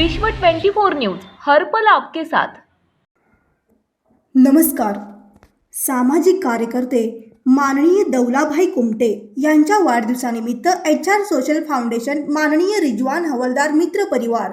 विश्व 24 न्यूज हर पल आपके साथ. नमस्कार. सामाजिक कार्यकर्ते माननीय दौलाभाई कुमटे यांच्या वाढदिवसानिमित्त एच आर सोशल फाउंडेशन माननीय रिजवान हवलदार मित्र परिवार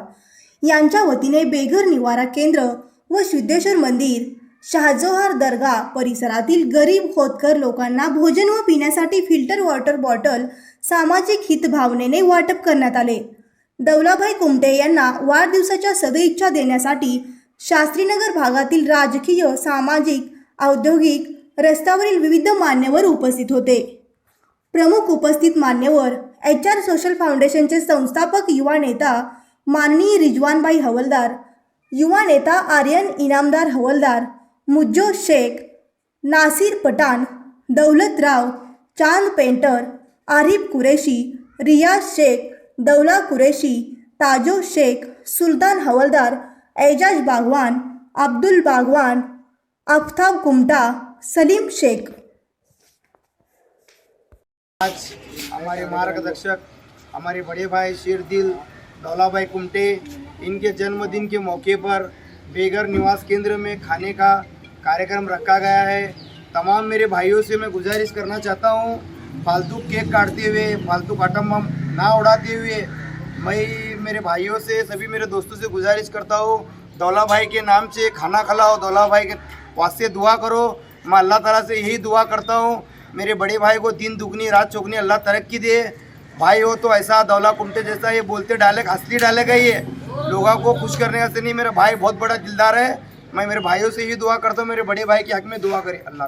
यांच्या वतीने बेघर निवारा केंद्र व सिद्धेश्वर मंदिर शाहजोहार दर्गा परिसरातील गरीब खोतकर लोकांना भोजन व पिण्यासाठी फिल्टर वॉटर बॉटल सामाजिक हितभावनेने वाटप करण्यात आले. दौलाभाई कुमटे यांना वाढदिवसाच्या सदिच्छा देण्यासाठी शास्त्रीनगर भागातील राजकीय सामाजिक औद्योगिक रस्त्यावरील विविध मान्यवर उपस्थित होते. प्रमुख उपस्थित मान्यवर एच आर सोशल फाउंडेशनचे संस्थापक युवा नेता माननीय रिजवानबाई हवलदार युवा नेता आर्यन इनामदार हवलदार मुज्जो शेख नासिर पठाण दौलतराव चांद पेंटर आरिफ कुरेशी रियाज शेख दौला कुरेशी, ताजो शेख, सुल्तान हवलदार, एजाज बागवान, अब्दुल बागवान, आफ्ताब कुमटा, सलीम शेख। आज हमारे मार्गदर्शक, हमारे बड़े भाई शेर दिल दौला भाई कुमटे, इनके जन्मदिन के मौके पर बेघर निवास केंद्र में खाने का कार्यक्रम रखा गया है। तमाम मेरे भाइयों से मैं गुजारिश करना चाहता हूँ, फालतू केक काटते हुए, फालतू काटम ना उड़ाते हुए मैं मेरे भाइयों से, सभी मेरे दोस्तों से गुजारिश करता हूँ, दौला भाई के नाम से खाना खिलाओ, दौला भाई के वास्ते दुआ करो। मैं अल्लाह ताला से यही दुआ करता हूँ, मेरे बड़े भाई को दिन दुगनी, रात चौगनी अल्लाह तरक्की दे। भाई हो तो ऐसा दौला कुमटे जैसा ये बोलते डाले असली डालेगा ये। लोगों को खुश करने का से नहीं, मेरा भाई बहुत बड़ा दिलदार है। मैं मेरे भाइयों से यही दुआ करता हूँ, मेरे बड़े भाई के हक में दुआ करे। अल्लाह